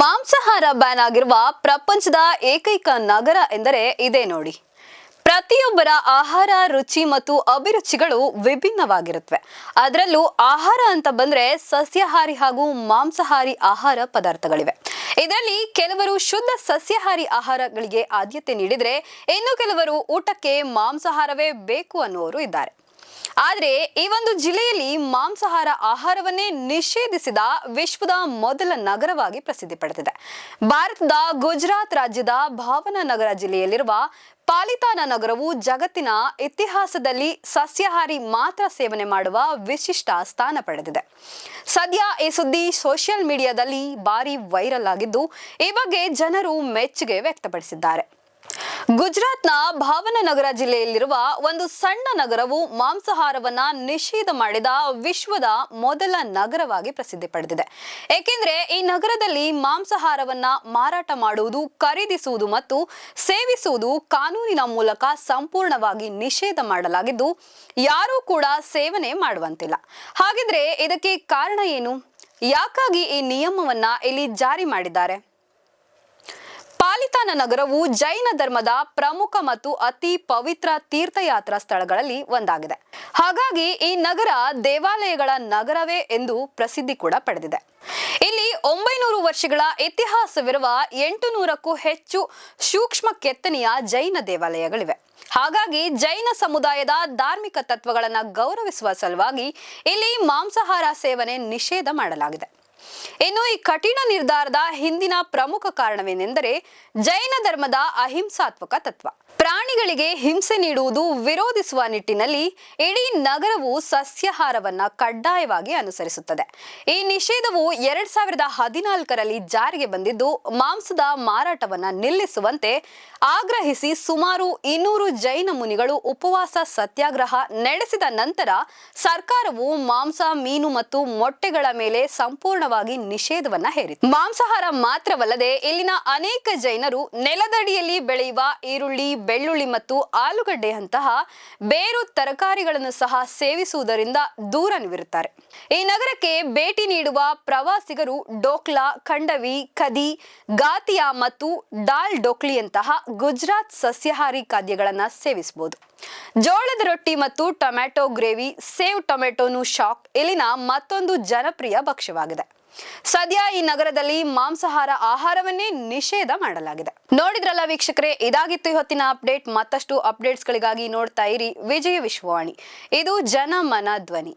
ಮಾಂಸಾಹಾರ ಬ್ಯಾನ್ ಆಗಿರುವ ಪ್ರಪಂಚದ ಏಕೈಕ ನಗರ ಎಂದರೆ ಇದೇ ನೋಡಿ. ಪ್ರತಿಯೊಬ್ಬರ ಆಹಾರ, ರುಚಿ ಮತ್ತು ಅಭಿರುಚಿಗಳು ವಿಭಿನ್ನವಾಗಿರುತ್ತವೆ. ಅದರಲ್ಲೂ ಆಹಾರ ಅಂತ ಬಂದ್ರೆ ಸಸ್ಯಾಹಾರಿ ಹಾಗೂ ಮಾಂಸಾಹಾರಿ ಆಹಾರ ಪದಾರ್ಥಗಳಿವೆ. ಇದರಲ್ಲಿ ಕೆಲವರು ಶುದ್ಧ ಸಸ್ಯಾಹಾರಿ ಆಹಾರಗಳಿಗೆ ಆದ್ಯತೆ ನೀಡಿದ್ರೆ ಇನ್ನು ಕೆಲವರು ಊಟಕ್ಕೆ ಮಾಂಸಾಹಾರವೇ ಬೇಕು ಅನ್ನುವರು ಇದ್ದಾರೆ. ಆದ್ರೆ ಈ ಒಂದು ಜಿಲ್ಲೆಯಲ್ಲಿ ಮಾಂಸಾಹಾರ ಆಹಾರವನ್ನೇ ನಿಷೇಧಿಸಿದ ವಿಶ್ವದ ಮೊದಲ ನಗರವಾಗಿ ಪ್ರಸಿದ್ಧಿ ಪಡೆದಿದೆ. ಭಾರತದ ಗುಜರಾತ್ ರಾಜ್ಯದ ಭಾವನನಗರ ಜಿಲ್ಲೆಯಲ್ಲಿರುವ ಪಾಲಿತಾನ ನಗರವು ಜಗತ್ತಿನ ಇತಿಹಾಸದಲ್ಲಿ ಸಸ್ಯಾಹಾರಿ ಮಾತ್ರ ಸೇವನೆ ಮಾಡುವ ವಿಶಿಷ್ಟ ಸ್ಥಾನ ಪಡೆದಿದೆ. ಸದ್ಯ ಈ ಸುದ್ದಿ ಸೋಷಿಯಲ್ ಮೀಡಿಯಾದಲ್ಲಿ ಭಾರಿ ವೈರಲ್ ಆಗಿದ್ದು, ಈ ಬಗ್ಗೆ ಜನರು ಮೆಚ್ಚುಗೆ ವ್ಯಕ್ತಪಡಿಸಿದ್ದಾರೆ. ಗುಜರಾತ್ನ ಭಾವನಗರ ಜಿಲ್ಲೆಯಲ್ಲಿರುವ ಒಂದು ಸಣ್ಣ ನಗರವು ಮಾಂಸಾಹಾರವನ್ನ ನಿಷೇಧ ಮಾಡಿದ ವಿಶ್ವದ ಮೊದಲ ನಗರವಾಗಿ ಪ್ರಸಿದ್ಧಿ ಪಡೆದಿದೆ. ಏಕೆಂದ್ರೆ ಈ ನಗರದಲ್ಲಿ ಮಾಂಸಾಹಾರವನ್ನ ಮಾರಾಟ ಮಾಡುವುದು, ಖರೀದಿಸುವುದು ಮತ್ತು ಸೇವಿಸುವುದು ಕಾನೂನಿನ ಮೂಲಕ ಸಂಪೂರ್ಣವಾಗಿ ನಿಷೇಧ ಮಾಡಲಾಗಿದ್ದು, ಯಾರೂ ಕೂಡ ಸೇವನೆ ಮಾಡುವಂತಿಲ್ಲ. ಹಾಗಿದ್ರೆ ಇದಕ್ಕೆ ಕಾರಣ ಏನು? ಯಾಕಾಗಿ ಈ ನಿಯಮವನ್ನ ಇಲ್ಲಿ ಜಾರಿ ಮಾಡಿದ್ದಾರೆ? ಪಾಲಿತಾನ ನಗರವು ಜೈನ ಧರ್ಮದ ಪ್ರಮುಖ ಮತ್ತು ಅತಿ ಪವಿತ್ರ ತೀರ್ಥಯಾತ್ರಾ ಸ್ಥಳಗಳಲ್ಲಿ ಒಂದಾಗಿದೆ. ಹಾಗಾಗಿ ಈ ನಗರ ದೇವಾಲಯಗಳ ನಗರವೇ ಎಂದು ಪ್ರಸಿದ್ಧಿ ಕೂಡ ಪಡೆದಿದೆ. ಇಲ್ಲಿ ಒಂಬೈನೂರು ವರ್ಷಗಳ ಇತಿಹಾಸವಿರುವ ಎಂಟು ನೂರಕ್ಕೂ ಹೆಚ್ಚು ಸೂಕ್ಷ್ಮ ಕೆತ್ತನೆಯ ಜೈನ ದೇವಾಲಯಗಳಿವೆ. ಹಾಗಾಗಿ ಜೈನ ಸಮುದಾಯದ ಧಾರ್ಮಿಕ ತತ್ವಗಳನ್ನು ಗೌರವಿಸುವ ಸಲುವಾಗಿ ಇಲ್ಲಿ ಮಾಂಸಾಹಾರ ಸೇವನೆ ನಿಷೇಧ ಮಾಡಲಾಗಿದೆ. ಇನ್ನು ಈ ಕಠಿಣ ನಿರ್ಧಾರದ ಹಿಂದಿನ ಪ್ರಮುಖ ಕಾರಣವೇನೆಂದರೆ ಜೈನ ಧರ್ಮದ ಅಹಿಂಸಾತ್ಮಕ ತತ್ವ. ಪ್ರಾಣಿಗಳಿಗೆ ಹಿಂಸೆ ನೀಡುವುದು ವಿರೋಧಿಸುವ ನಿಟ್ಟಿನಲ್ಲಿ ಇಡೀ ನಗರವು ಸಸ್ಯಾಹಾರವನ್ನ ಕಡ್ಡಾಯವಾಗಿ ಅನುಸರಿಸುತ್ತದೆ. ಈ ನಿಷೇಧವು ಎರಡ್ ಸಾವಿರದ ಹದಿನಾಲ್ಕರಲ್ಲಿ ಜಾರಿಗೆ ಬಂದಿದ್ದು, ಮಾಂಸದ ಮಾರಾಟವನ್ನ ನಿಲ್ಲಿಸುವಂತೆ ಆಗ್ರಹಿಸಿ ಸುಮಾರು ಇನ್ನೂರು ಜೈನ ಮುನಿಗಳು ಉಪವಾಸ ಸತ್ಯಾಗ್ರಹ ನಡೆಸಿದ ನಂತರ ಸರ್ಕಾರವು ಮಾಂಸ, ಮೀನು ಮತ್ತು ಮೊಟ್ಟೆಗಳ ಮೇಲೆ ಸಂಪೂರ್ಣವಾಗಿ ನಿಷೇಧವನ್ನ ಹೇರಿತು ಮಾಂಸಾಹಾರ ಮಾತ್ರವಲ್ಲದೆ ಇಲ್ಲಿನ ಅನೇಕ ಜೈನರು ನೆಲದಡಿಯಲ್ಲಿ ಬೆಳೆಯುವ ಈರುಳ್ಳಿ, ಬೆಳ್ಳುಳ್ಳಿ ಮತ್ತು ಆಲೂಗಡ್ಡೆಯಂತಹ ಬೇರು ತರಕಾರಿಗಳನ್ನು ಸಹ ಸೇವಿಸುವುದರಿಂದ ದೂರವಿರುತ್ತಾರೆ ಈ ನಗರಕ್ಕೆ ಭೇಟಿ ನೀಡುವ ಪ್ರವಾಸಿಗರು ಡೋಕ್ಲಾ, ಖಂಡವಿ ಕದಿ ಗಾತಿಯಾ ಮತ್ತು ಡಾಲ್ ಡೋಕ್ಲಿಯಂತಹ ಗುಜರಾತ್ ಸಸ್ಯಾಹಾರಿ ಖಾದ್ಯಗಳನ್ನು ಸೇವಿಸಬಹುದು. ಜೋಳದ ರೊಟ್ಟಿ ಮತ್ತು ಟೊಮ್ಯಾಟೊ ಗ್ರೇವಿ, ಸೇವ್ ಟೊಮೆಟೊನು ಶಾಕ್ ಇಲ್ಲಿನ ಮತ್ತೊಂದು ಜನಪ್ರಿಯ ಭಕ್ಷ್ಯವಾಗಿದೆ. ಸದ್ಯ ಈ ನಗರದಲ್ಲಿ ಮಾಂಸಾಹಾರ ಆಹಾರವನ್ನೇ ನಿಷೇಧ ಮಾಡಲಾಗಿದೆ. ನೋಡಿದ್ರಲ್ಲ ವೀಕ್ಷಕರೇ, ಇದಾಗಿತ್ತು ಇವತ್ತಿನ ಅಪ್ಡೇಟ್. ಮತ್ತಷ್ಟು ಅಪ್ಡೇಟ್ಸ್ಗಳಿಗಾಗಿ ನೋಡ್ತಾ ಇರಿ ವಿಜಯ ವಿಶ್ವವಾಣಿ. ಇದು ಜನಮನ ಧ್ವನಿ.